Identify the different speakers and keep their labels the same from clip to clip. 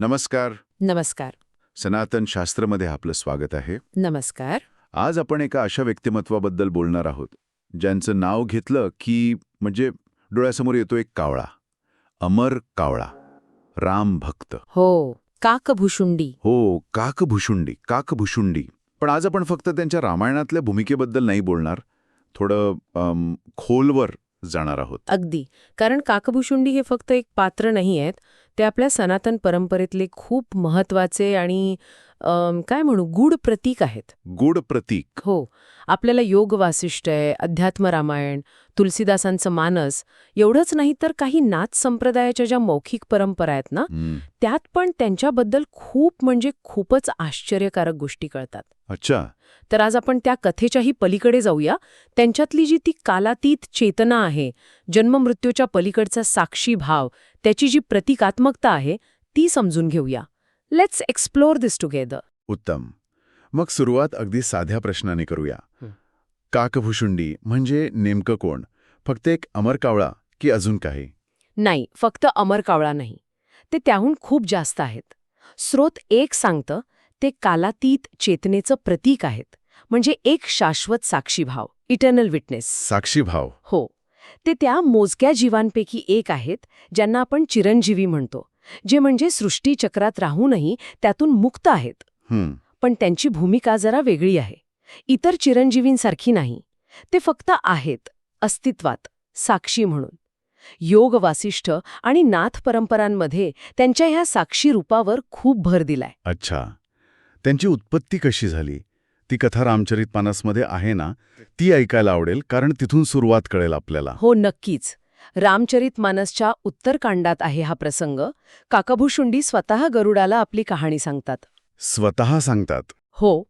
Speaker 1: नमस्कार.
Speaker 2: नमस्कार.
Speaker 1: सनातन शास्त्रमध्ये आपलं स्वागत आहे.
Speaker 2: नमस्कार.
Speaker 1: आज आपण एका अशा व्यक्तिमत्वाबद्दल बोलणार आहोत ज्यांचं नाव घेतलं की म्हणजे डोळ्यासमोर येतो एक कावळा अमर कावळा राम भक्त.
Speaker 2: हो काकभूषुंडी.
Speaker 1: हो काकभुशुंडी काकभुशुंडी पण आज आपण फक्त त्यांच्या रामायणातल्या भूमिकेबद्दल नाही बोलणार थोडं खोलवर जाणार आहोत.
Speaker 2: अगदी. कारण काकभूषुंडी हे फक्त एक पात्र नाही आहेत ते आपल्या सनातन परंपरेतले खूप महत्त्वाचे आणि काय म्हणू गूढ प्रतीक आहेत.
Speaker 1: गुड प्रतीक.
Speaker 2: हो. आपल्याला योग वासिष्ठ आहे अध्यात्म रामायण तुलसीदासांचं मानस एवढंच नाही तर काही नाथ संप्रदायाच्या ज्या मौखिक परंपरा आहेत ना त्यात पण त्यांच्याबद्दल खूप म्हणजे खूपच आश्चर्यकारक गोष्टी कळतात.
Speaker 1: अच्छा.
Speaker 2: तर आज आपण त्या कथेच्याही पलीकडे जाऊया. त्यांच्यातली जी ती कालातीत चेतना आहे जन्ममृत्यूच्या पलीकडचा साक्षी भाव त्याची जी प्रतिकात्मकता आहे ती समजून घेऊया. लेट्स एक्सप्लोर दिस टुगेदर
Speaker 1: उत्तम. मग सुरुवात अगदी साध्या प्रश्नाने करूया. काकभुशुंडी म्हणजे नेमकं कोण? फक्त एक अमर कावळा की अजून काही?
Speaker 2: नाही फक्त अमर कावळा नाही. ते त्याहून खूप जास्त आहेत. स्रोत एक सांगतं ते कालातीत चेतनेचं प्रतीक आहेत. म्हणजे एक शाश्वत साक्षीभाव इटर्नल विटनेस
Speaker 1: साक्षीभाव.
Speaker 2: हो. ते त्या मोजक्या जीवांपैकी एक आहेत ज्यांना आपण चिरंजीवी म्हणतो जे म्हणजे सृष्टीचक्रात राहूनही त्यातून मुक्त आहेत. पण त्यांची भूमिका जरा वेगळी आहे. इतर चिरंजीवींसारखी नाही. ते फक्त आहेत अस्तित्वात साक्षी म्हणून. योग वासिष्ठ आणि नाथ परंपरांमध्ये त्यांच्या ह्या साक्षी रूपावर खूप भर दिलाय.
Speaker 1: अच्छा. त्यांची उत्पत्ती कशी झाली? ती कथा रामचरित मानसमध्ये आहे ना ती ऐकायला आवडेल कारण तिथून सुरुवात कळेल आपल्याला.
Speaker 2: हो नक्कीच. रामचरित मानसच्या उत्तरकांडात आहे हा प्रसंग. काकाभूषुंडी स्वतः गरुडाला आपली कहाणी सांगतात.
Speaker 1: स्वतः सांगतात?
Speaker 2: हो.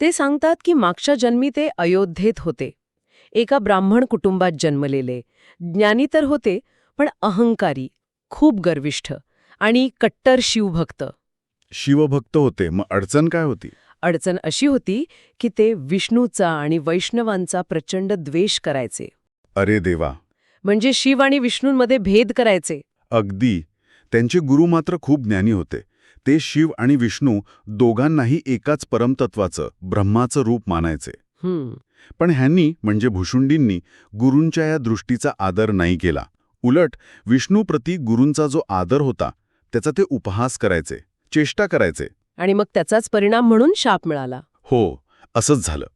Speaker 2: ते सांगतात की मागच्या जन्मी ते अयोध्येत होते. एका ब्राह्मण कुटुंबात जन्मलेले. ज्ञानी तर होते पण अहंकारी खूप गर्विष्ठ आणि कट्टर शिवभक्त.
Speaker 1: शिवभक्त होते. मग अडचण काय होती?
Speaker 2: अडचण अशी होती की ते विष्णूचा आणि वैष्णवांचा प्रचंड द्वेष करायचे.
Speaker 1: अरे देवा.
Speaker 2: म्हणजे शिव आणि विष्णूंमध्ये भेद करायचे.
Speaker 1: अगदी. त्यांचे गुरु मात्र खूप ज्ञानी होते. ते शिव आणि विष्णू दोघांनाही एकाच परमतत्वाचं ब्रह्माचं रूप मानायचे. पण ह्यांनी म्हणजे भुशुंडींनी गुरूंच्या या दृष्टीचा आदर नाही केला. उलट विष्णूप्रती गुरूंचा जो आदर होता त्याचा ते उपहास करायचे चेष्टा करायचे.
Speaker 2: आणि मग त्याचाच परिणाम म्हणून शाप मिळाला.
Speaker 1: हो असंच झालं.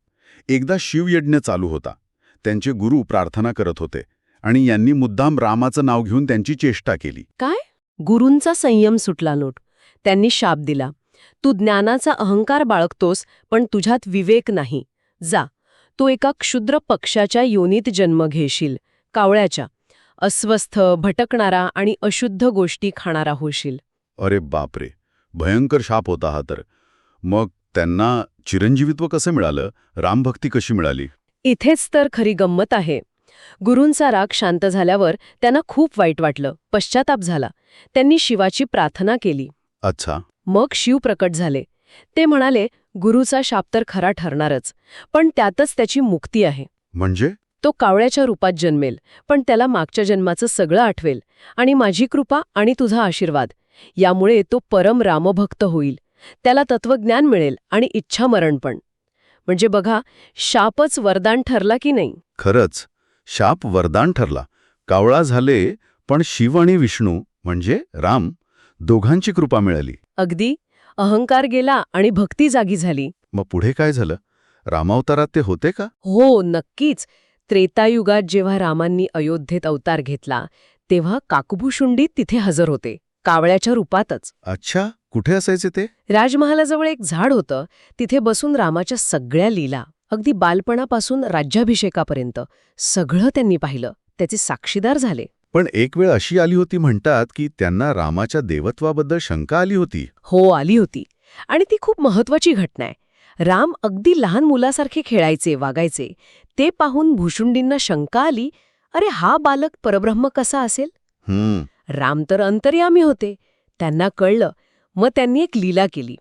Speaker 1: एकदा शिवयज्ञ चालू होता. त्यांचे गुरु प्रार्थना करत होते आणि यांनी मुद्दाम रामाचं नाव घेऊन त्यांची चेष्टा केली.
Speaker 2: गुरूंचा संयम सुटला नोट. त्यांनी शाप दिला. तू ज्ञानाचा अहंकार बाळगतोस पण तुझ्यात विवेक नाही. जा. तू एका क्षुद्र पक्षाच्या योनीत जन्म घेशील. कावळ्याच्या. अस्वस्थ भटकणारा आणि अशुद्ध गोष्टी खाणारा होशील.
Speaker 1: अरे बापरे. भयंकर शाप होता हा तर. मग त्यांना चिरंजीवित्व कसं मिळालं? रामभक्ती कशी मिळाली?
Speaker 2: इथेच तर खरी गंमत आहे. गुरूंचा राग शांत झाल्यावर त्यांना खूप वाईट वाटलं. पश्चाताप झाला. त्यांनी शिवाची प्रार्थना केली.
Speaker 1: अच्छा.
Speaker 2: मग शिव प्रकट झाले. ते म्हणाले गुरुचा शाप तर खरा ठरणारच पण त्यातच त्याची मुक्ती आहे.
Speaker 1: म्हणजे?
Speaker 2: तो कावळ्याच्या रूपात जन्मेल पण त्याला मागच्या जन्माचं सगळं आठवेल. आणि माझी कृपा आणि तुझा आशीर्वाद. यामुळे तो परम रामभक्त होईल. त्याला तत्वज्ञान मिळेल आणि इच्छामरण पण. म्हणजे बघा शापच वरदान ठरला की नाही?
Speaker 1: खरंच शाप वरदान ठरला. कावळा झाले पण शिव आणि विष्णू म्हणजे राम दोघांची कृपा मिळाली.
Speaker 2: अगदी अहंकार गेला आणि भक्ती जागी झाली.
Speaker 1: मग पुढे काय झालं? रामावतारात ते होते का?
Speaker 2: हो नक्कीच. त्रेतायुगात जेव्हा रामांनी अयोध्येत अवतार घेतला तेव्हा काकभूषुंडीत तिथे हजर होते. कावळ्याच्या रूपातच.
Speaker 1: अच्छा कुठे असायचे ते?
Speaker 2: राजमहालाजवळ एक झाड होतं. तिथे बसून रामाच्या सगळ्या लीला अगदी बालपणापासून राज्याभिषेकापर्यंत सगळं त्यांनी पाहिलं. त्याचे साक्षीदार झाले.
Speaker 1: पण एक वेळ अशी आली होती म्हणतात की त्यांना रामाच्या देवत्वाबद्दल शंका आली होती.
Speaker 2: हो आली होती. आणि ती खूप महत्वाची घटना आहे. राम अगदी लहान मुलासारखे खेळायचे वागायचे. ते पाहून भुशुंडींना शंका आली अरे हा बालक परब्रह्म कसा असेल?
Speaker 1: हम्म.
Speaker 2: राम तर अंतर्यामी होते. त्यांना कळलं. मग त्यांनी एक लीला केली.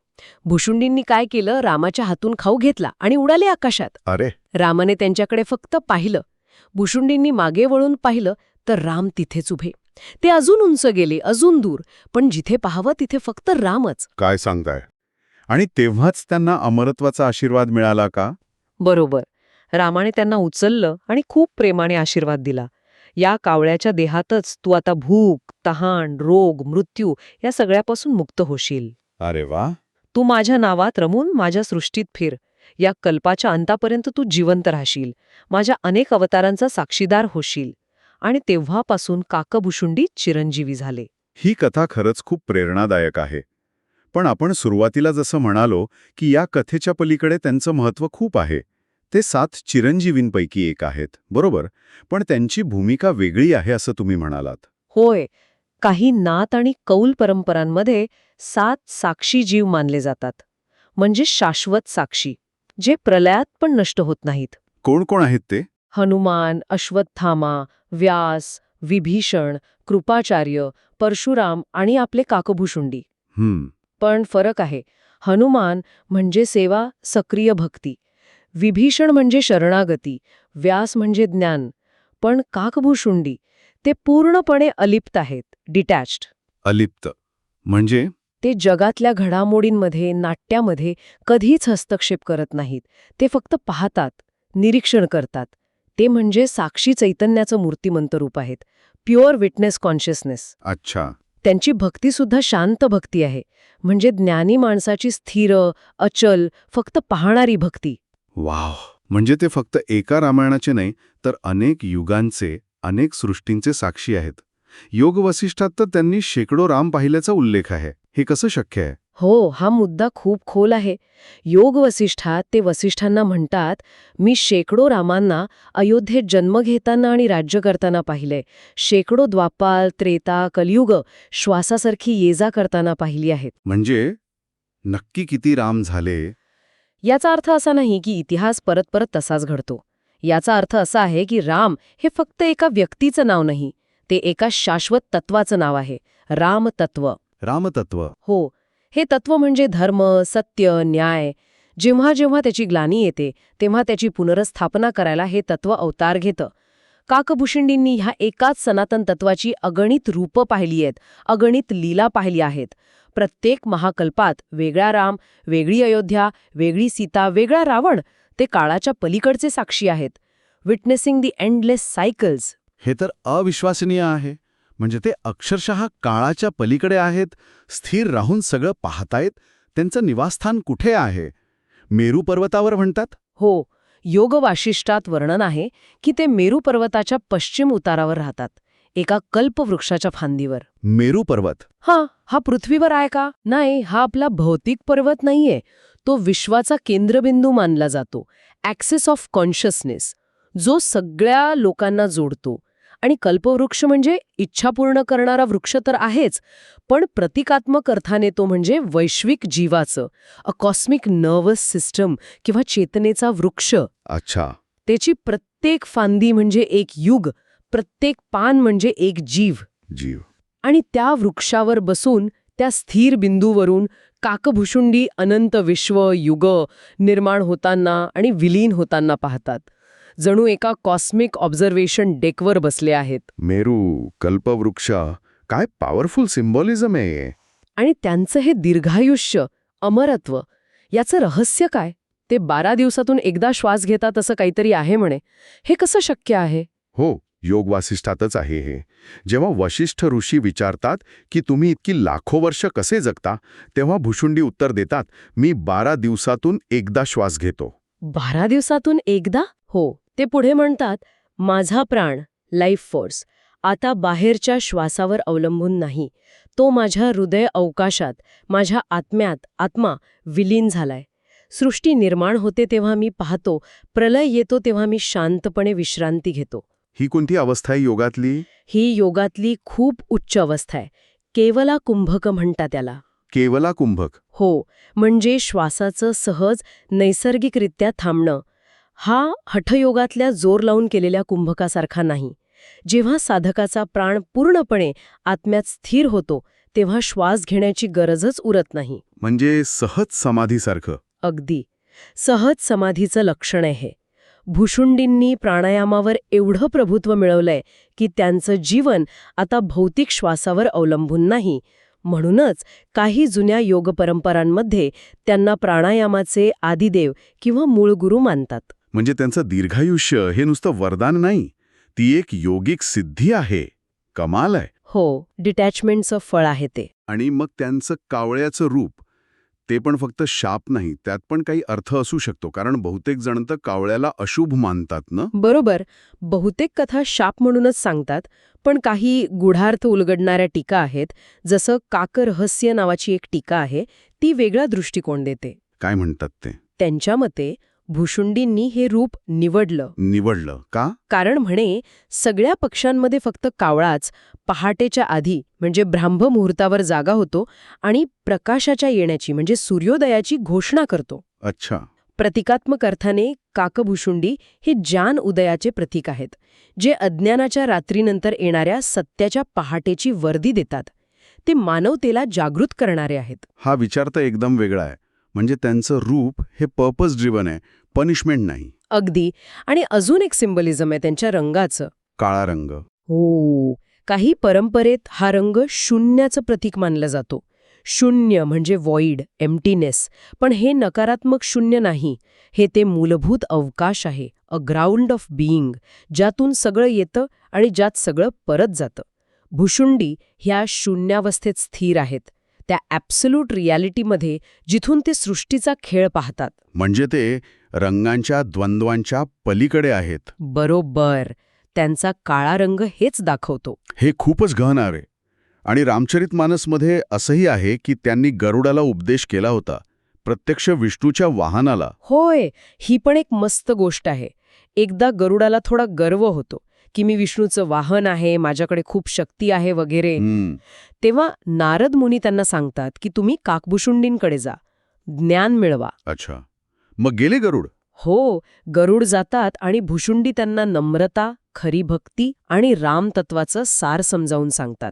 Speaker 2: भुशुंडींनी काय केलं? रामाच्या हातून खाऊ घेतला आणि उडाले आकाशात.
Speaker 1: अरे!
Speaker 2: रामाने त्यांच्याकडे फक्त पाहिलं. भुशुंडींनी मागे वळून पाहिलं तर राम तिथेच उभे.
Speaker 3: ते अजून उंच गेले अजून दूर. पण जिथे पाहावं तिथे फक्त रामच.
Speaker 1: काय सांगताय? आणि तेव्हाच त्यांना अमरत्वाचा आशीर्वाद मिळाला का?
Speaker 2: बरोबर. रामाने त्यांना उचललं आणि खूप प्रेमाने आशीर्वाद दिला. या कावळ्याच्या देहातच तू आता भूक तहान रोग मृत्यू या सगळ्यापासून मुक्त होशील.
Speaker 1: अरे वा.
Speaker 2: तू माझ्या नावात रमून माझ्या सृष्टीत फिर. या कल्पाच्या अंतापर्यंत तू जिवंत राहशील. माझ्या अनेक अवतारांचा साक्षीदार होशील. आणि तेव्हापासून काकभुशुंडी चिरंजीवी झाले.
Speaker 1: ही कथा खरंच खूप प्रेरणादायक आहे. पण आपण सुरुवातीला जसं म्हणालो की या कथेच्या पलीकडे त्यांचं महत्त्व खूप आहे. ते सात चिरंजीवींपैकी एक आहेत बरोबर? पण त्यांची भूमिका वेगळी आहे असं तुम्ही म्हणालात.
Speaker 2: होय. काही नात आणि कौल परंपरांमध्ये सात साक्षी जीव मानले जातात. म्हणजे शाश्वत साक्षी जे प्रलयात पण नष्ट होत नाहीत.
Speaker 1: कोण कोण आहेत ते?
Speaker 2: हनुमान अश्वत्थामा व्यास विभीषण कृपाचार्य परशुराम आणि आपले काकभूषुंडी.
Speaker 1: हम्म.
Speaker 2: पण फरक आहे हनुमान म्हणजे सेवा सक्रिय भक्ती विभीषण म्हणजे शरणागती व्यास म्हणजे ज्ञान पण काकभूषुंडी ते पूर्णपणे अलिप्त आहेत डिटॅच्ड.
Speaker 1: अलिप्त. म्हणजे?
Speaker 2: ते जगातल्या घडामोडींमध्ये नाट्यामध्ये कधीच हस्तक्षेप करत नाहीत. ते फक्त पाहतात निरीक्षण करतात. ते म्हणजे साक्षी चैतन्याचं मूर्तिमंत रूप आहेत प्युअर विटनेस कॉन्शियसनेस.
Speaker 1: अच्छा.
Speaker 2: त्यांची भक्तीसुद्धा शांत भक्ती आहे. म्हणजे ज्ञानी माणसाची स्थिर अचल फक्त पाहणारी भक्ती.
Speaker 1: वाव. म्हणजे ते फक्त एका रामायणाचे नाही तर अनेक युगांचे अनेक सृष्टींचे साक्षी आहेत. योग वसिष्ठात तर त्यांनी शेकडो राम पाहिल्याचा उल्लेख आहे. हे कसं शक्य आहे?
Speaker 2: हो हा मुद्दा खूप खोल आहे. योग वसिष्ठात ते वसिष्ठांना म्हणतात मी शेकडो रामांना अयोध्येत जन्म घेताना आणि राज्य करताना पाहिलंय शेकडो द्वापाल त्रेता कलियुग श्वासासारखी ये जा करताना पाहिली आहेत.
Speaker 1: म्हणजे नक्की किती राम झाले?
Speaker 2: याचा अर्थ असा नाही की इतिहास परत परत तसाच घडतो. याचा अर्थ असा आहे की राम हे फक्त एका व्यक्तीचं नाव नाही ते एका शाश्वत तत्वाचं नाव आहे. रामतत्व.
Speaker 1: रामतत्व.
Speaker 2: हो हे तत्व म्हणजे धर्म सत्य न्याय. जेव्हा जेव्हा त्याची ग्लानी येते तेव्हा त्याची पुनर्स्थापना करायला हे तत्व अवतार घेतं. काकभूषिंडींनी ह्या एकाच सनातन तत्वाची अगणित रूपं पाहिली आहेत अगणित लीला पाहिली आहेत. प्रत्येक महाकल्पात वेगळा राम वेगळी अयोध्या वेगळी सीता वेगळा रावण ते काळाच्या पलीकडचे साक्षी आहेत. विटनेसिंग दी एंडलेस सायकल्स
Speaker 1: हे तर अविश्वसनीय आहे. म्हणजे ते अक्षरशः काळाच्या पलीकडे आहेत स्थिर राहून सगळं पाहतायत त्यांचं निवासस्थान कुठे आहे? मेरू पर्वतावर म्हणतात?
Speaker 2: हो योग वाशिष्टात वर्णन आहे की ते मेरू पर्वताच्या पश्चिम उतारावर राहतात एका कल्पवृक्षाच्या फांदीवर.
Speaker 1: मेरू पर्वत.
Speaker 2: हा हा पृथ्वीवर आहे का? नाही हा आपला भौतिक पर्वत नाहीये. तो विश्वाचा केंद्रबिंदू मानला जातो. ॲक्सेस ऑफ कॉन्शियसनेस जो सगळ्या लोकांना जोडतो. आणि कल्पवृक्ष म्हणजे इच्छा पूर्ण करणारा वृक्ष तर आहेच पण प्रतिकात्मक अर्थाने तो म्हणजे वैश्विक जीवाचं अ कॉस्मिक नर्वस सिस्टम किंवा चेतनेचा वृक्ष.
Speaker 1: अच्छा.
Speaker 2: त्याची प्रत्येक फांदी म्हणजे एक युग प्रत्येक पान म्हणजे एक जीव.
Speaker 1: जीव.
Speaker 2: आणि त्या वृक्षावर बसून त्या स्थिर बिंदूवरून काकभुशुंडी अनंत विश्व युग निर्माण होताना आणि विलीन होताना पाहतात. जणू एका कॉस्मिक ऑब्झर्वेशन डेकवर बसले आहेत.
Speaker 1: मेरू कल्पवृक्ष काय पॉवरफुल सिम्बॉलिझम आहे
Speaker 2: आणि त्यांचं हे दीर्घायुष्य अमरत्व याचं रहस्य काय? ते बारा दिवसातून एकदा श्वास घेतात असं काहीतरी आहे म्हणे. हे कसं शक्य आहे?
Speaker 1: हो योग वासिष्ठातच आहे हे. जेव्हा वशिष्ठ ऋषी विचारतात की तुम्ही इतकी लाखो वर्ष कसे जगता तेव्हा भुशुंडी उत्तर देतात मी बारा दिवसातून एकदा श्वास घेतो.
Speaker 2: बारा दिवसातून एकदा? हो ते पुढे म्हणतात माझा प्राण लाईफ फोर्स आता बाहेरच्या श्वासावर अवलंबून नाही. तो माझ्या हृदय अवकाशात माझ्या आत्म्यात आत्मा विलीन झालाय. सृष्टी निर्माण होते तेव्हा मी पाहतो प्रलय येतो तेव्हा मी शांतपणे विश्रांती घेतो.
Speaker 1: ही कोणती अवस्था आहे योगातली?
Speaker 2: ही योगातली खूप उच्च अवस्था आहे. केवला कुंभक म्हणता त्याला.
Speaker 1: केवला कुंभक.
Speaker 2: हो म्हणजे श्वासाचं सहज नैसर्गिकरित्या थांबणं. हा हठयोगातल्या जोर लावून केलेल्या कुंभकासारखा नाही. जेव्हा साधकाचा प्राण पूर्णपणे आत्म्यात स्थिर होतो तेव्हा श्वास घेण्याची गरजच उरत नाही.
Speaker 1: म्हणजे सहज समाधीसारखं.
Speaker 2: अगदी. सहज समाधीचं लक्षण आहे भुशुंडींनी प्राणायामावर एवढं प्रभुत्व मिळवलंय की त्यांचं जीवन आता भौतिक श्वासावर अवलंबून नाही. म्हणूनच काही जुन्या योग परंपरांमध्ये त्यांना प्राणायामाचे आदिदेव किंवा मूळ गुरु मानतात.
Speaker 1: म्हणजे त्यांचं दीर्घायुष्य हे नुसतं वरदान नाही ती एक योगिक सिद्धी आहे कमाल आहे.
Speaker 2: हो डिटॅचमेंटचं फळ आहे ते.
Speaker 1: आणि मग त्यांचं कावळ्याचं रूप ते पण फक्त शाप नाही त्यात पण काही अर्थ असू शकतो. कारण बहुतेक जण तर कावळ्याला अशुभ मानतात ना?
Speaker 2: बरोबर. बहुतेक कथा शाप म्हणूनच सांगतात पण काही गुढार्थ उलगडणाऱ्या टीका आहेत. जसं काकरहस्य नावाची एक टीका आहे ती वेगळा दृष्टिकोन देते.
Speaker 1: काय म्हणतात ते?
Speaker 2: त्यांच्या मते भुशुंडींनी हे रूप निवडलं.
Speaker 1: निवडलं. का?
Speaker 2: कारण म्हणे सगळ्या पक्ष्यांमध्ये फक्त कावळाच पहाटेच्या आधी म्हणजे ब्राह्म मुहूर्तावर जागा होतो आणि प्रकाशाच्या येण्याची म्हणजे सूर्योदयाची घोषणा करतो.
Speaker 1: अच्छा.
Speaker 2: प्रतिकात्मक अर्थाने काकभुशुंडी हे जान उदयाचे प्रतीक आहेत जे अज्ञानाच्या रात्रीनंतर येणाऱ्या सत्याच्या पहाटेची वर्दी देतात. ते मानवतेला जागृत करणारे आहेत.
Speaker 1: हा विचार तर एकदम वेगळा आहे. म्हणजे त्यांचं रूप हे पर्पज ड्रिवन आहे पनिशमेंट नाही.
Speaker 2: अगदी. आणि अजून एक सिम्बलिझम आहे त्यांच्या रंगाचं.
Speaker 1: काळा रंग.
Speaker 2: हो. काही परंपरेत हा रंग शून्याचं प्रतीक मानला जातो. शून्य म्हणजे वॉइड एम्प्टीनेस पण हे नकारात्मक शून्य नाही. हे ते मूलभूत अवकाश आहे अ ग्राउंड ऑफ बिईंग ज्यातून सगळं येतं आणि ज्यात सगळं परत जातं. भुशुंडी ह्या शून्यावस्थेत स्थिर आहेत. त्या ॲब्सल्यूट रियालिटीमध्ये जिथून ते सृष्टीचा खेळ पाहतात.
Speaker 1: म्हणजे ते रंगांच्या द्वंद्वांच्या पलीकडे आहेत.
Speaker 2: बरोबर. त्यांचा काळा रंग हेच दाखवतो.
Speaker 1: हे खूपच गहन आहे. आणि रामचरितमानसमध्ये असंही आहे की त्यांनी गरुडाला उपदेश केला होता. प्रत्यक्ष विष्णूच्या वाहनाला.
Speaker 2: होय ही पण एक मस्त गोष्ट आहे. एकदा गरुडाला थोडा गर्व होतो. की मी विष्णूचं वाहन आहे माझ्याकडे खूप शक्ती आहे वगैरे. तेव्हा नारद मुनी त्यांना सांगतात की तुम्ही काकभुशुंडींकडे जा. ज्ञान मिळवा.
Speaker 1: अच्छा. मग गेले गरुड?
Speaker 2: हो गरुड जातात आणि भुशुंडी त्यांना नम्रता खरी भक्ती आणि रामतत्वाचं सार समजावून सांगतात.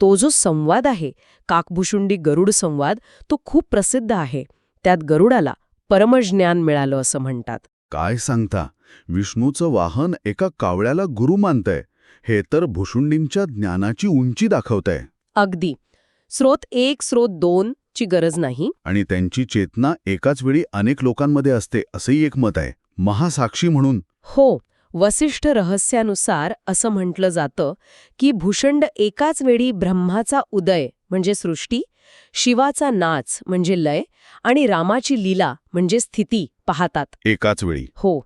Speaker 2: तो जो संवाद आहे काकभुशुंडी गरुड संवाद तो खूप प्रसिद्ध आहे. त्यात गरुडाला परमज्ञान मिळालं असं म्हणतात.
Speaker 1: काय सांगता? विष्णूचं वाहन एका कावळ्याला गुरु मानतंय. हे तर भुशुंडींच्या ज्ञानाची उंची दाखवतंय.
Speaker 2: अगदी. स्रोत एक स्रोत दोन ची गरज नाही.
Speaker 1: आणि त्यांची चेतना एकाच वेळी अनेक लोकांमध्ये असते असंही एक मत आहे. महासाक्षी म्हणून.
Speaker 2: हो वसिष्ठ रहस्यानुसार असं म्हटलं जातं की भूषंड एकाच वेळी ब्रह्माचा उदय म्हणजे सृष्टी शिवाचा नाच म्हणजे लय आणि रामाची लीला म्हणजे स्थिती पाहतात.
Speaker 1: एकाच वेळी.
Speaker 2: हो.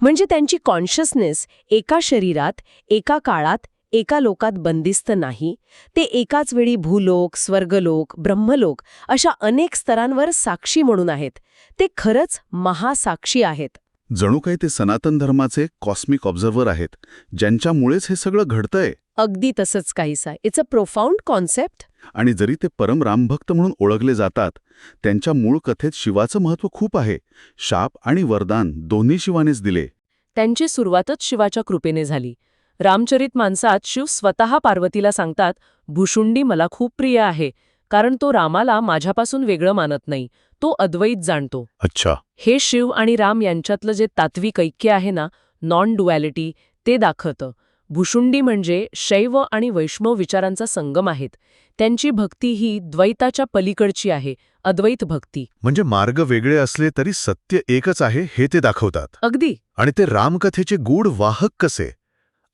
Speaker 2: म्हणजे त्यांची कॉन्शियसनेस एका शरीरात एका काळात एका लोकात बंदिस्त नाही. ते एकाच वेळी भूलोक स्वर्गलोक ब्रह्मलोक अशा अनेक स्तरांवर साक्षी म्हणून आहेत. ते खरंच महासाक्षी आहेत.
Speaker 1: जणू काही ते सनातन धर्माचे कॉस्मिक ऑब्झर्व्हर आहेत ज्यांच्यामुळेच हे सगळं घडतंय.
Speaker 2: अगदी तसंच काहीसा. इट्स अ प्रोफाऊंड कॉन्सेप्ट
Speaker 1: आणि जरी ते परम रामभक्त म्हणून ओळखले जातात त्यांच्या मूळ कथेत शिवाचं महत्त्व खूप आहे. शाप आणि वरदान दोन्ही शिवानेच दिले.
Speaker 4: त्यांची सुरुवातच शिवाच्या कृपेने झाली. रामचरित मानसात शिव स्वतः पार्वतीला सांगतात भुशुंडी मला खूप प्रिय आहे कारण तो रामाला माझ्यापासून वेगळं मानत नाही तो अद्वैत जाणतो.
Speaker 1: अच्छा.
Speaker 4: हे शिव आणि राम यांच्यातलं जे तात्विक ऐक्य आहे ना नॉन डुॲलिटी ते दाखवतं. भुशुंडी म्हणजे शैव आणि वैष्णव विचारांचा संगम आहेत. त्यांची भक्ती ही द्वैताच्या पलीकडची आहे अद्वैत भक्ती.
Speaker 5: म्हणजे मार्ग वेगळे असले तरी सत्य एकच आहे हे ते दाखवतात.
Speaker 4: अगदी.
Speaker 5: आणि ते रामकथेचे गूढ वाहक कसे?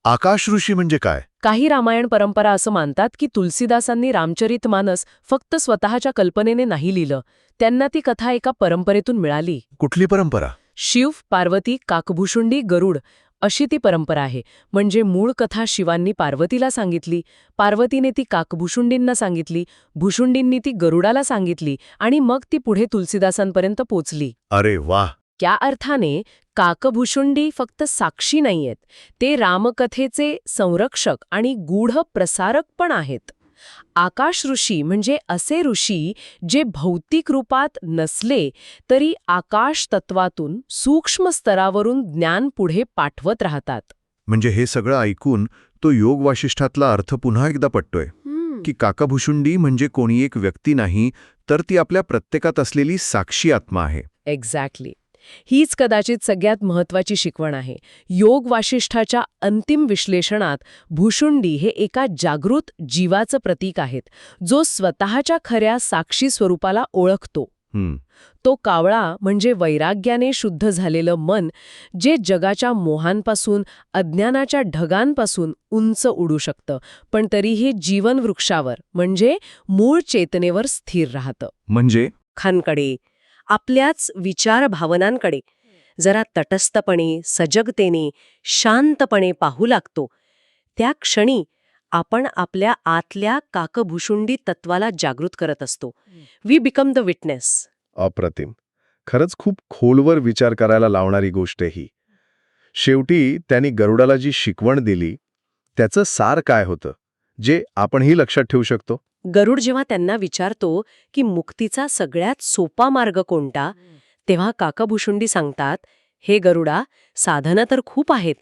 Speaker 5: आकाश ऋषी म्हणजे काय?
Speaker 4: काही रामायण परंपरा असं मानतात की तुलसीदासांनी रामचरित मानस फक्त स्वतःच्या कल्पनेने नाही लिहिलं त्यांना ती कथा एका परंपरेतून मिळाली.
Speaker 5: कुठली परंपरा?
Speaker 4: शिव पार्वती काकभूषुंडी गरुड अशी ती परंपरा आहे. म्हणजे मूळ कथा शिवांनी पार्वतीला सांगितली पार्वतीने ती काकभूषुंडींना सांगितली भुशुंडींनी ती गरुडाला सांगितली आणि मग ती पुढे तुलसीदासांपर्यंत पोचली.
Speaker 5: अरे वाह!
Speaker 4: त्या अर्थाने काकभूषुंडी फक्त साक्षी नाहीयेत ते रामकथेचे संरक्षक आणि गूढ प्रसारक पण आहेत. आकाश ऋषी म्हणजे असे ऋषी जे भौतिक रूपात नसले तरी आकाश तत्वातून सूक्ष्म स्तरावरून ज्ञान पुढे पाठवत राहतात.
Speaker 5: म्हणजे हे सगळं ऐकून तो योग वाशिष्ठातला अर्थ पुन्हा एकदा पटतोय. की काकाभुशुंडी म्हणजे कोणी एक व्यक्ती नाही तर ती आपल्या प्रत्येकात असलेली साक्षी आत्मा आहे.
Speaker 2: एक्झॅक्टली हीच कदाचित सगळ्यात महत्वाची शिकवण आहे. योग वाशिष्ठाच्या अंतिम विश्लेषणात भुशुंडी हे एका जागृत जीवाचं प्रतीक आहेत जो स्वतःच्या खऱ्या साक्षी स्वरूपाला ओळखतो. तो कावळा म्हणजे वैराग्याने शुद्ध झालेलं मन जे जगाच्या मोहांपासून अज्ञानाच्या ढगांपासून उंच उडू शकतं पण तरीही जीवनवृक्षावर म्हणजे मूळ चेतनेवर स्थिर राहतं.
Speaker 6: म्हणजे?
Speaker 7: खानकडे. आपल्याच विचार भावनांकडे जरा तटस्थपणे सजगतेने शांतपणे पाहू लागतो. त्या क्षणी आपण आपल्या आतल्या काकभुशुंडी तत्वाला जागृत करत असतो. We become the witness.
Speaker 1: अप्रतिम. खरंच खूप खोलवर विचार करायला लावणारी गोष्ट ही. शेवटी त्यांनी गरुडाला जी शिकवण दिली त्याचं सार काय होतं? जे आपणही लक्षात ठेवू शकतो.
Speaker 7: गरुड जेव्हा त्यांना विचारतो की मुक्तीचा सगळ्यात सोपा मार्ग कोणता तेव्हा काकाभुशुंडी सांगतात हे गरुडा साधनं तर खूप आहेत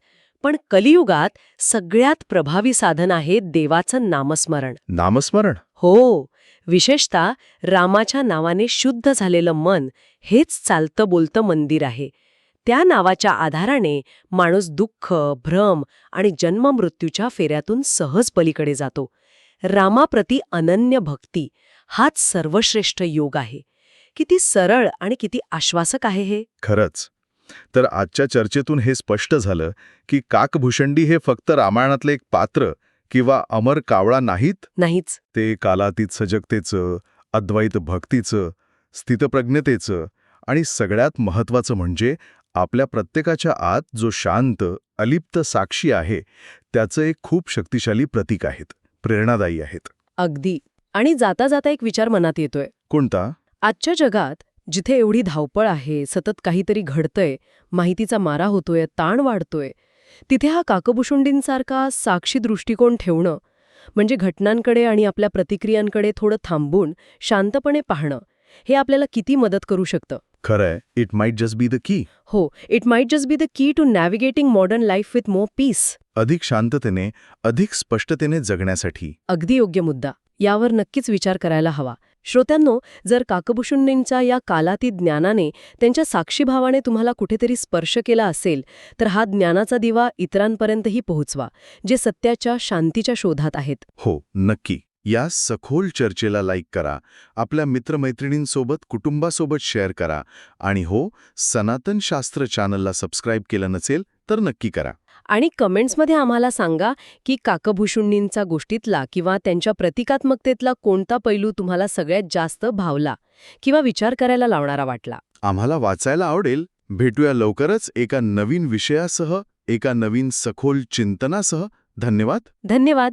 Speaker 7: पण कलियुगात सगळ्यात प्रभावी साधन आहे देवाचं नामस्मरण.
Speaker 1: नामस्मरण?
Speaker 7: हो विशेषतः रामाच्या नावाने शुद्ध झालेलं मन हेच चालतं बोलतं मंदिर आहे. त्या नावाच्या आधाराने माणूस दुःख भ्रम आणि जन्ममृत्यूच्या फेऱ्यातून सहज पलीकडे जातो. रामाप्रती अनन्य भक्ती हाच सर्वश्रेष्ठ योग आहे. किती सरळ आणि किती आश्वासक आहे हे?
Speaker 1: खरंच. तर आजच्या चर्चेतून हे स्पष्ट झालं की काकभूषंडी हे फक्त रामायणातले एक पात्र किंवा अमर कावळा नाहीत?
Speaker 7: नाहीच.
Speaker 1: ते कालातीत सजगतेचं अद्वैत भक्तीचं स्थितप्रज्ञतेचं आणि सगळ्यात महत्वाचं म्हणजे आपल्या प्रत्येकाच्या आत जो शांत अलिप्त साक्षी आहे त्याचं एक खूप शक्तिशाली प्रतीक आहेत प्रेरणादायी आहेत.
Speaker 2: अगदी. आणि जाता जाता एक विचार मनात येतोय.
Speaker 1: कोणता?
Speaker 2: आजच्या जगात जिथे एवढी धावपळ आहे सतत काहीतरी घडतंय माहितीचा मारा होतोय ताण वाढतोय तिथे हा काकभुशुंडींसारखा साक्षी दृष्टिकोन ठेवणं म्हणजे घटनांकडे आणि आपल्या प्रतिक्रियांकडे थोडं थांबून शांतपणे पाहणं हे आपल्याला किती मदत करू शकतं?
Speaker 1: खरंय. It might just be the key
Speaker 2: हो. It might just be the key to navigating modern life with more peace
Speaker 1: अधिक शांततेने अधिक स्पष्टतेने जगण्यासाठी.
Speaker 2: अगदी योग्य मुद्दा. यावर नक्कीच विचार करायला हवा. श्रोत्यांनो जर काकभूषुंडींच्या या कालातीत ज्ञानाने त्यांच्या साक्षीभावाने तुम्हाला कुठेतरी स्पर्श केला असेल तर हा ज्ञानाचा दिवा इतरांपर्यंतही पोहोचवा जे सत्याच्या शांतीच्या शोधात आहेत.
Speaker 1: हो. नक्की. या सखोल चर्चेला लाईक करा आपल्या मित्रमैत्रिणींसोबत कुटुंबासोबत शेअर करा आणि हो सनातन शास्त्र चॅनलला सबस्क्राईब केलं नसेल तर नक्की करा.
Speaker 2: आणि कमेंट्समध्ये आम्हाला सांगा की काकभूषुंडींचा गोष्टीतला किंवा त्यांच्या प्रतिकात्मकतेतला कोणता पैलू तुम्हाला सगळ्यात जास्त भावला किंवा विचार करायला लावणारा वाटला?
Speaker 1: आम्हाला वाचायला आवडेल. भेटूया लवकरच एका नवीन विषयासह एका नवीन सखोल चिंतनासह. धन्यवाद.
Speaker 2: धन्यवाद.